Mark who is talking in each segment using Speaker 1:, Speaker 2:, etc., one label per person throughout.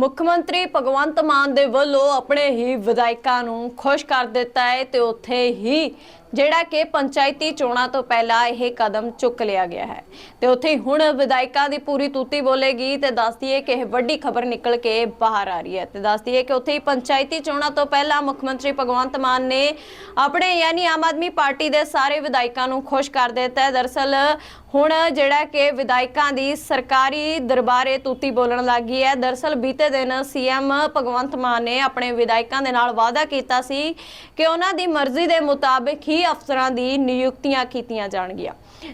Speaker 1: ਮੁੱਖ ਮੰਤਰੀ ਭਗਵੰਤ ਮਾਨ ਦੇ ਵੱਲੋਂ ਆਪਣੇ ਹੀ ਵਿਧਾਇਕਾਂ ਨੂੰ ਖੁਸ਼ ਕਰ ਦਿੱਤਾ ਹੈ ਤੇ ਉੱਥੇ ਹੀ ਜਿਹੜਾ ਕਿ ਪੰਚਾਇਤੀ ਚੋਣਾਂ ਤੋਂ ਪਹਿਲਾਂ ਇਹ ਕਦਮ ਚੁੱਕ ਲਿਆ ਗਿਆ ਹੈ। ਤੇ ਉੱਥੇ ਹੀ ਹੁਣ ਵਿਧਾਇਕਾਂ ਦੀ ਪੂਰੀ ਤੂਤੀ ਬੋਲੇਗੀ ਤੇ ਦੱਸਦੀ ਹੈ ਕਿ ਇਹ ਵੱਡੀ ਖਬਰ ਨਿਕਲ ਕੇ ਬਾਹਰ ਆ ਰਹੀ ਹੈ। ਤੇ ਦੱਸਦੀ ਹੈ ਕਿ ਉੱਥੇ ਹੀ ਪੰਚਾਇਤੀ ਚੋਣਾਂ ਤੋਂ ਪਹਿਲਾਂ ਮੁੱਖ ਮੰਤਰੀ ਭਗਵੰਤ ਮਾਨ ਨੇ ਆਪਣੇ ਯਾਨੀ ਆਮ ਆਦਮੀ ਪਾਰਟੀ ਦੇ ਸਾਰੇ ਵਿਧਾਇਕਾਂ ਨੂੰ ਖੁਸ਼ ਕਰ ਦਿੱਤਾ ਹੈ। ਦਰਸਲ ਹੁਣ ਜਿਹੜਾ ਕਿ ਵਿਧਾਇਕਾਂ ਦੀ ਸਰਕਾਰੀ ਦਰਬਾਰੇ ਤੂਤੀ ਬੋਲਣ ਲੱਗੀ ਹੈ। ਦਰਸਲ ਬੀਤੇ ਦਿਨ ਸੀਐਮ ਭਗਵੰਤ ਮਾਨ ਨੇ ਆਪਣੇ ਵਿਧਾਇਕਾਂ ਦੇ ਨਾਲ ਵਾਅਦਾ ਕੀਤਾ ਸੀ ਕਿ ਉਹਨਾਂ ਦੀ ਮਰਜ਼ੀ ਦੇ ਮੁਤਾਬਿਕ ਹੀ ਅਫਸਰਾਂ ਦੀ ਨਿਯੁਕਤੀਆਂ ਕੀਤੀਆਂ ਜਾਣਗੀਆਂ।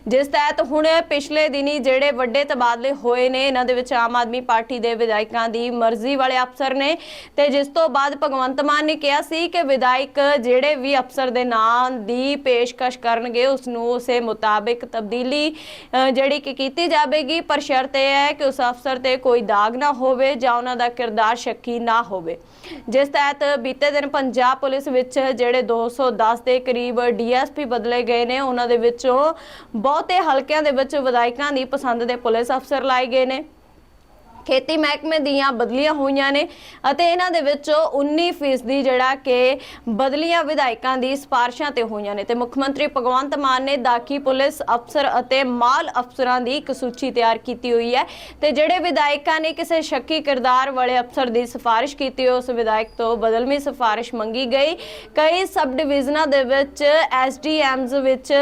Speaker 1: ਜਿਸ ਤਹਿਤ ਹੁਣ ਪਿਛਲੇ ਦਿਨੀ ਜਿਹੜੇ ਵੱਡੇ ਤਬਾਦਲੇ ਹੋਏ ਨੇ, ਇਹਨਾਂ ਦੇ ਵਿੱਚ ਆਮ ਆਦਮੀ ਪਾਰਟੀ ਦੇ ਵਿਧਾਇਕਾਂ ਦੀ ਮਰਜ਼ੀ ਵਾਲੇ ਅਫਸਰ ਨੇ ਤੇ ਜਿਸ ਤੋਂ ਬਾਅਦ ਭਗਵੰਤ ਮਾਨ ਨੇ ਕਿਹਾ ਸੀ ਕਿ ਵਿਧਾਇਕ ਜਿਹੜੇ ਵੀ ਅਫਸਰ ਦੇ ਨਾਂ ਦੀ ਪੇਸ਼ਕਸ਼ ਕਰਨਗੇ ਉਸ ਨੂੰ ਉਸੇ ਮੁਤਾਬਿਕ ਤਬਦੀਲੀ ਜਿਹੜੀ ਕਿ ਕੀਤੀ ਜਾਵੇਗੀ, ਪਰ ਸ਼ਰਤ ਇਹ ਹੈ ਕਿ ਉਸ ਅਫਸਰ ਤੇ ਕੋਈ ਦਾਗ ਨਾ ਹੋਵੇ ਜਾਂ ਉਹਨਾਂ ਦਾ ਕਿਰਦਾਰ ਸ਼ੱਕੀ ਨਾ ਹੋਵੇ। ਜਿਸ ਤਹਿਤ ਬੀਤੇ ਦਿਨ ਪੰਜਾਬ ਪੁਲਿਸ ਵਿੱਚ ਜਿਹੜੇ 210 ਦੇ ਕਰੀਬ ਡੀਐਸਪੀ ਬਦਲੇ ਗਏ ਨੇ। ਉਹਨਾਂ ਦੇ ਵਿੱਚੋਂ ਬਹੁਤੇ ਹਲਕਿਆਂ ਦੇ ਵਿੱਚ ਵਿਧਾਇਕਾਂ ਦੀ ਪਸੰਦ ਦੇ ਪੁਲਿਸ ਅਫਸਰ ਲਾਏ ਗਏ ਨੇ। ਖੇਤੀ ਮਹਿਕਮੇ ਦੀਆਂ ਬਦਲੀਆਂ ਹੋਈਆਂ ਨੇ ਅਤੇ ਇਹਨਾਂ ਦੇ ਵਿੱਚੋਂ 19% ਜਿਹੜਾ ਕਿ ਬਦਲੀਆਂ ਵਿਧਾਇਕਾਂ ਦੀ ਸਿਫਾਰਸ਼ਾਂ ਤੇ ਹੋਈਆਂ ਨੇ ਤੇ ਮੁੱਖ ਮੰਤਰੀ ਭਗਵੰਤ ਮਾਨ ਨੇ ਦਾਖੀ ਪੁਲਿਸ ਅਫਸਰ ਅਤੇ ਮਾਲ ਅਫਸਰਾਂ ਦੀ ਇੱਕ ਸੂਚੀ ਤਿਆਰ ਕੀਤੀ ਹੋਈ ਹੈ ਤੇ ਜਿਹੜੇ ਵਿਧਾਇਕਾਂ ਨੇ ਕਿਸੇ ਸ਼ੱਕੀ ਕਿਰਦਾਰ ਵਾਲੇ ਅਫਸਰ ਦੀ ਸਿਫਾਰਿਸ਼ ਕੀਤੀ, ਉਸ ਵਿਧਾਇਕ ਤੋਂ ਬਦਲਵੀਂ ਸਿਫਾਰਿਸ਼ ਮੰਗੀ ਗਈ। ਕਈ ਸਬ ਡਿਵੀਜ਼ਨਾਂ ਦੇ ਵਿੱਚ ਐਸਡੀਐਮਸ ਵਿੱਚ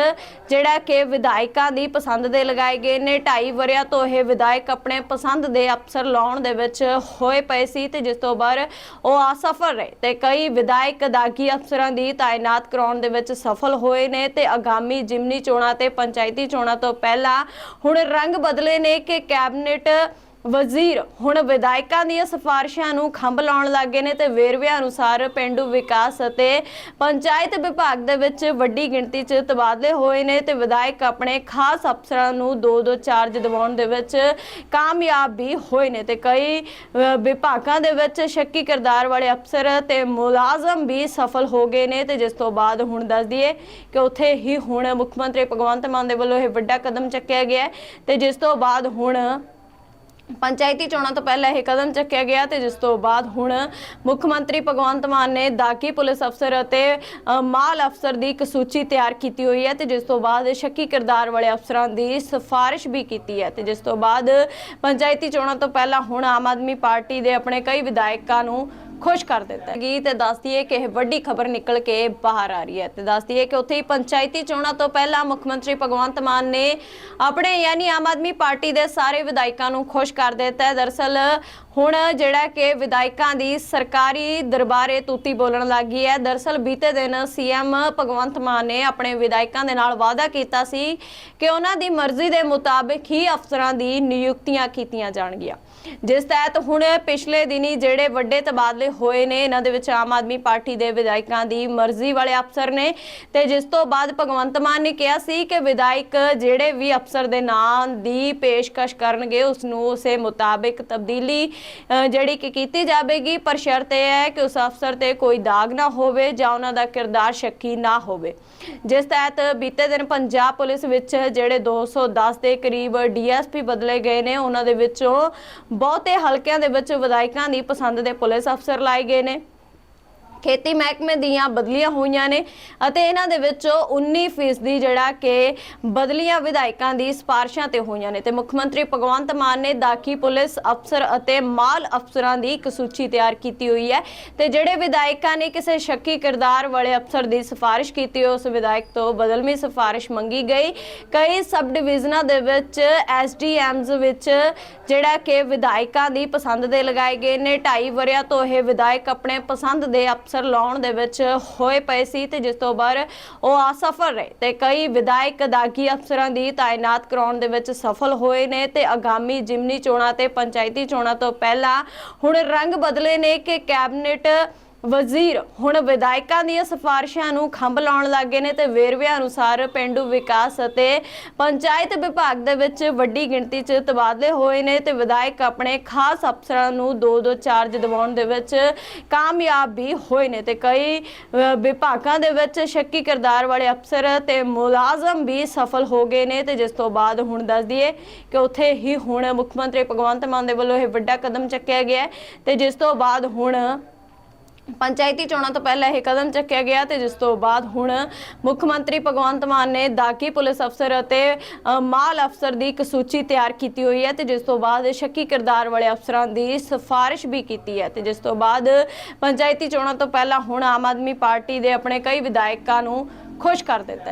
Speaker 1: ਜਿਹੜਾ ਕਿ ਵਿਧਾਇਕਾਂ ਦੀ ਪਸੰਦ ਦੇ ਲਗਾਏ ਗਏ ਨੇ। 2.5 ਵਰਿਆਂ ਤੋਂ ਇਹ ਵਿਧਾਇਕ ਆਪਣੇ ਪਸੰਦ ਦੇ ਅਫਸਰ ਲਾਉਣ ਦੇ ਵਿੱਚ ਹੋਏ ਪਏ ਸੀ ਤੇ ਜਿਸ ਤੋਂ ਬਾਅਦ ਉਹ ਅਸਫਲ ਰਹੇ ਤੇ ਕਈ ਵਿਧਾਇਕ ਦਾਗੀ ਅਫਸਰਾਂ ਦੀ ਤਾਇਨਾਤ ਕਰਾਉਣ ਦੇ ਵਿੱਚ ਸਫਲ ਹੋਏ ਨੇ ਤੇ ਆਗਾਮੀ ਜਿਮਨੀ ਚੋਣਾਂ ਤੇ ਪੰਚਾਇਤੀ ਚੋਣਾਂ ਤੋਂ ਪਹਿਲਾਂ ਹੁਣ ਰੰਗ ਬਦਲੇ ਨੇ ਕਿ ਕੈਬਨਿਟ ਵਜ਼ੀਰ, ਹੁਣ ਵਿਧਾਇਕਾਂ ਦੀਆਂ ਸਿਫਾਰਿਸ਼ਾਂ ਨੂੰ ਖੰਭ ਲਾਉਣ ਲੱਗੇ ਨੇ ਤੇ ਵੇਰਵਿਆਂ ਅਨੁਸਾਰ ਪਿੰਡੂ ਵਿਕਾਸ ਅਤੇ ਪੰਚਾਇਤ ਵਿਭਾਗ ਦੇ ਵਿੱਚ ਵੱਡੀ ਗਿਣਤੀ 'ਚ ਤਬਾਦਲੇ ਹੋਏ ਨੇ ਤੇ ਵਿਧਾਇਕ ਆਪਣੇ ਖਾਸ ਅਫਸਰਾਂ ਨੂੰ ਦੋ ਦੋ ਚਾਰਜ ਦਿਵਾਉਣ ਦੇ ਵਿੱਚ ਕਾਮਯਾਬ ਵੀ ਹੋਏ ਨੇ ਤੇ ਕਈ ਵਿਭਾਗਾਂ ਦੇ ਵਿੱਚ ਸ਼ੱਕੀ ਕਿਰਦਾਰ ਵਾਲੇ ਅਫਸਰ ਤੇ ਮੁਲਾਜ਼ਮ ਵੀ ਸਫਲ ਹੋ ਗਏ ਨੇ ਤੇ ਜਿਸ ਤੋਂ ਬਾਅਦ ਹੁਣ ਦੱਸ ਦਈਏ ਕਿ ਉੱਥੇ ਹੀ ਹੁਣ ਮੁੱਖ ਮੰਤਰੀ ਭਗਵੰਤ ਮਾਨ ਦੇ ਵੱਲੋਂ ਇਹ ਵੱਡਾ ਕਦਮ ਚੱਕਿਆ ਗਿਆ ਹੈ ਤੇ ਜਿਸ ਤੋਂ ਬਾਅਦ ਹੁਣ ਪੰਚਾਇਤੀ ਚੋਣਾਂ ਤੋਂ ਪਹਿਲਾਂ ਇਹ ਕਦਮ ਚੱਕਿਆ ਗਿਆ ਤੇ ਜਿਸ ਤੋਂ ਬਾਅਦ ਹੁਣ ਮੁੱਖ ਮੰਤਰੀ ਭਗਵੰਤ ਮਾਨ ਨੇ ਦਾਗੀ ਪੁਲਿਸ ਅਫਸਰ ਅਤੇ ਮਾਲ ਅਫਸਰ ਦੀ ਇੱਕ ਸੂਚੀ ਤਿਆਰ ਕੀਤੀ ਹੋਈ ਹੈ ਤੇ ਜਿਸ ਤੋਂ ਬਾਅਦ ਸ਼ੱਕੀ ਕਿਰਦਾਰ ਵਾਲੇ ਅਫਸਰਾਂ ਦੀ ਸਿਫਾਰਿਸ਼ ਵੀ ਕੀਤੀ ਹੈ ਤੇ ਜਿਸ ਤੋਂ ਬਾਅਦ ਪੰਚਾਇਤੀ ਚੋਣਾਂ ਤੋਂ ਪਹਿਲਾਂ ਹੁਣ ਆਮ ਆਦਮੀ ਪਾਰਟੀ ਦੇ ਆਪਣੇ ਕਈ ਵਿਧਾਇਕਾਂ ਨੂੰ ਖੁਸ਼ ਕਰ ਦਿੱਤਾ ਹੈ। ਗੀ ਤੇ ਦੱਸਦੀ ਹੈ ਕਿ ਇਹ ਵੱਡੀ ਖਬਰ ਨਿਕਲ ਕੇ ਬਾਹਰ ਆ ਰਹੀ ਹੈ ਤੇ ਦੱਸਦੀ ਹੈ ਕਿ ਉੱਥੇ ਹੀ ਪੰਚਾਇਤੀ ਚੋਣਾਂ ਤੋਂ ਪਹਿਲਾਂ ਮੁੱਖ ਮੰਤਰੀ ਭਗਵੰਤ ਮਾਨ ਨੇ ਆਪਣੇ ਯਾਨੀ ਆਮ ਆਦਮੀ ਪਾਰਟੀ ਦੇ ਸਾਰੇ ਵਿਧਾਇਕਾਂ ਨੂੰ ਖੁਸ਼ ਕਰ ਦਿੱਤਾ ਹੈ। ਦਰਸਲ ਹੁਣ ਜਿਹੜਾ ਕਿ ਵਿਧਾਇਕਾਂ ਦੀ ਸਰਕਾਰੀ ਦਰਬਾਰੇ ਤੂਤੀ ਬੋਲਣ ਲੱਗੀ ਹੈ। ਦਰਸਲ ਬੀਤੇ ਦਿਨ ਸੀਐਮ ਭਗਵੰਤ ਮਾਨ ਨੇ ਆਪਣੇ ਵਿਧਾਇਕਾਂ ਦੇ ਨਾਲ ਵਾਅਦਾ ਕੀਤਾ ਸੀ ਕਿ ਉਹਨਾਂ ਦੀ ਮਰਜ਼ੀ ਦੇ ਮੁਤਾਬਿਕ ਹੀ ਅਫਸਰਾਂ ਦੀ ਨਿਯੁਕਤੀਆਂ ਕੀਤੀਆਂ ਜਾਣਗੀਆਂ। ਜਿਸ ਤਹਿਤ ਹੁਣ ਪਿਛਲੇ ਦਿਨੀ ਜਿਹੜੇ ਵੱਡੇ ਤਬਾਦਲੇ ਹੋਏ ਨੇ, ਇਹਨਾਂ ਦੇ ਵਿੱਚ ਆਮ ਆਦਮੀ ਪਾਰਟੀ ਦੇ ਵਿਧਾਇਕਾਂ ਦੀ ਮਰਜ਼ੀ ਵਾਲੇ ਅਫਸਰ ਨੇ ਤੇ ਜਿਸ ਤੋਂ ਬਾਅਦ ਭਗਵੰਤ ਮਾਨ ਨੇ ਕਿਹਾ ਸੀ ਕਿ ਵਿਧਾਇਕ ਜਿਹੜੇ ਵੀ ਅਫਸਰ ਦੇ ਨਾਂ ਦੀ ਪੇਸ਼ਕਸ਼ ਕਰਨਗੇ, ਉਸ ਨੂੰ ਉਸੇ ਮੁਤਾਬਿਕ ਤਬਦੀਲੀ ਜਿਹੜੀ ਕਿ ਕੀਤੀ ਜਾਵੇਗੀ, ਪਰ ਸ਼ਰਤ ਇਹ ਹੈ ਕਿ ਉਸ ਅਫਸਰ ਤੇ ਕੋਈ ਦਾਗ ਨਾ ਹੋਵੇ ਜਾਂ ਉਹਨਾਂ ਦਾ ਕਿਰਦਾਰ ਸ਼ੱਕੀ ਨਾ ਹੋਵੇ। ਜਿਸ ਤਹਿਤ ਬੀਤੇ ਦਿਨ ਪੰਜਾਬ ਪੁਲਿਸ ਵਿੱਚ ਜਿਹੜੇ 210 ਦੇ ਕਰੀਬ ਡੀਐਸਪੀ ਬਦਲੇ ਗਏ ਨੇ, ਉਹਨਾਂ ਦੇ ਵਿੱਚੋਂ ਬਹੁਤੇ ਹਲਕਿਆਂ ਦੇ ਵਿੱਚ ਵਿਧਾਇਕਾਂ ਦੀ ਪਸੰਦ ਦੇ ਪੁਲਿਸ ਅਫਸਰ ਲਾਏ ਗਏ ਨੇ। ਖੇਤੀ ਮਹਿਕਮੇ ਦੀਆਂ ਬਦਲੀਆਂ ਹੋਈਆਂ ਨੇ ਅਤੇ ਇਹਨਾਂ ਦੇ ਵਿੱਚੋਂ 19% ਜਿਹੜਾ ਕਿ ਬਦਲੀਆਂ ਵਿਧਾਇਕਾਂ ਦੀ ਸਿਫਾਰਸ਼ਾਂ ਤੇ ਹੋਈਆਂ ਨੇ ਤੇ ਮੁੱਖ ਮੰਤਰੀ ਭਗਵੰਤ ਮਾਨ ਨੇ ਦਾਖੀ ਪੁਲਿਸ ਅਫਸਰ ਅਤੇ ਮਾਲ ਅਫਸਰਾਂ ਦੀ ਇੱਕ ਸੂਚੀ ਤਿਆਰ ਕੀਤੀ ਹੋਈ ਹੈ ਤੇ ਜਿਹੜੇ ਵਿਧਾਇਕਾਂ ਨੇ ਕਿਸੇ ਸ਼ੱਕੀ ਕਿਰਦਾਰ ਵਾਲੇ ਅਫਸਰ ਦੀ ਸਿਫਾਰਿਸ਼ ਕੀਤੀ, ਉਸ ਵਿਧਾਇਕ ਤੋਂ ਬਦਲਵੀਂ ਸਿਫਾਰਿਸ਼ ਮੰਗੀ ਗਈ। ਕਈ ਸਬ ਡਿਵੀਜ਼ਨਾਂ ਦੇ ਵਿੱਚ ਐਸਡੀਐਮਸ ਵਿੱਚ ਜਿਹੜਾ ਕਿ ਵਿਧਾਇਕਾਂ ਦੀ ਪਸੰਦ ਦੇ ਲਗਾਏ ਗਏ ਨੇ। 2.5 ਵਰਿਆਂ ਤੋਂ ਇਹ ਵਿਧਾਇਕ ਆਪਣੇ ਪਸੰਦ ਦੇ ਅਫਸਰ ਲਾਉਣ ਦੇ ਵਿੱਚ ਹੋਏ ਪਏ ਸੀ ਤੇ ਜਿਸ ਤੋਂ ਬਾਅਦ ਉਹ ਅਸਫਲ ਰਹੇ ਤੇ ਕਈ ਵਿਧਾਇਕ ਦਾਗੀ ਅਫਸਰਾਂ ਦੀ ਤਾਇਨਾਤ ਕਰਾਉਣ ਦੇ ਵਿੱਚ ਸਫਲ ਹੋਏ ਨੇ ਤੇ ਆਗਾਮੀ ਜਿਮਨੀ ਚੋਣਾਂ ਤੇ ਪੰਚਾਇਤੀ ਚੋਣਾਂ ਤੋਂ ਪਹਿਲਾਂ ਹੁਣ ਰੰਗ ਬਦਲੇ ਨੇ ਕਿ ਕੈਬਨਿਟ ਵਜ਼ੀਰ, ਹੁਣ ਵਿਧਾਇਕਾਂ ਦੀਆਂ ਸਿਫਾਰਿਸ਼ਾਂ ਨੂੰ ਖੰਭ ਲਾਉਣ ਲੱਗੇ ਨੇ ਤੇ ਵੇਰਵਿਆਂ ਅਨੁਸਾਰ ਪਿੰਡੂ ਵਿਕਾਸ ਅਤੇ ਪੰਚਾਇਤ ਵਿਭਾਗ ਦੇ ਵਿੱਚ ਵੱਡੀ ਗਿਣਤੀ 'ਚ ਤਬਾਦਲੇ ਹੋਏ ਨੇ ਤੇ ਵਿਧਾਇਕ ਆਪਣੇ ਖਾਸ ਅਫਸਰਾਂ ਨੂੰ ਦੋ ਦੋ ਚਾਰਜ ਦਿਵਾਉਣ ਦੇ ਵਿੱਚ ਕਾਮਯਾਬ ਵੀ ਹੋਏ ਨੇ ਤੇ ਕਈ ਵਿਭਾਗਾਂ ਦੇ ਵਿੱਚ ਸ਼ੱਕੀ ਕਿਰਦਾਰ ਵਾਲੇ ਅਫਸਰ ਤੇ ਮੁਲਾਜ਼ਮ ਵੀ ਸਫਲ ਹੋ ਗਏ ਨੇ ਤੇ ਜਿਸ ਤੋਂ ਬਾਅਦ ਹੁਣ ਦੱਸ ਦਈਏ ਕਿ ਉੱਥੇ ਹੀ ਹੁਣ ਮੁੱਖ ਮੰਤਰੀ ਭਗਵੰਤ ਮਾਨ ਦੇ ਵੱਲੋਂ ਇਹ ਵੱਡਾ ਕਦਮ ਚੱਕਿਆ ਗਿਆ ਹੈ ਤੇ ਜਿਸ ਤੋਂ ਬਾਅਦ ਹੁਣ ਪੰਚਾਇਤੀ ਚੋਣਾਂ ਤੋਂ ਪਹਿਲਾਂ ਇਹ ਕਦਮ ਚੱਕਿਆ ਗਿਆ ਤੇ ਜਿਸ ਤੋਂ ਬਾਅਦ ਹੁਣ ਮੁੱਖ ਮੰਤਰੀ ਭਗਵੰਤ ਮਾਨ ਨੇ ਦਾਗੀ ਪੁਲਿਸ ਅਫਸਰ ਅਤੇ ਮਾਲ ਅਫਸਰ ਦੀ ਇੱਕ ਸੂਚੀ ਤਿਆਰ ਕੀਤੀ ਹੋਈ ਹੈ ਤੇ ਜਿਸ ਤੋਂ ਬਾਅਦ ਸ਼ੱਕੀ ਕਿਰਦਾਰ ਵਾਲੇ ਅਫਸਰਾਂ ਦੀ ਸਿਫਾਰਿਸ਼ ਵੀ ਕੀਤੀ ਹੈ ਤੇ ਜਿਸ ਤੋਂ ਬਾਅਦ ਪੰਚਾਇਤੀ ਚੋਣਾਂ ਤੋਂ ਪਹਿਲਾਂ ਹੁਣ ਆਮ ਆਦਮੀ ਪਾਰਟੀ ਦੇ ਆਪਣੇ ਕਈ ਵਿਧਾਇਕਾਂ ਨੂੰ ਖੁਸ਼ ਕਰ ਦਿੱਤਾ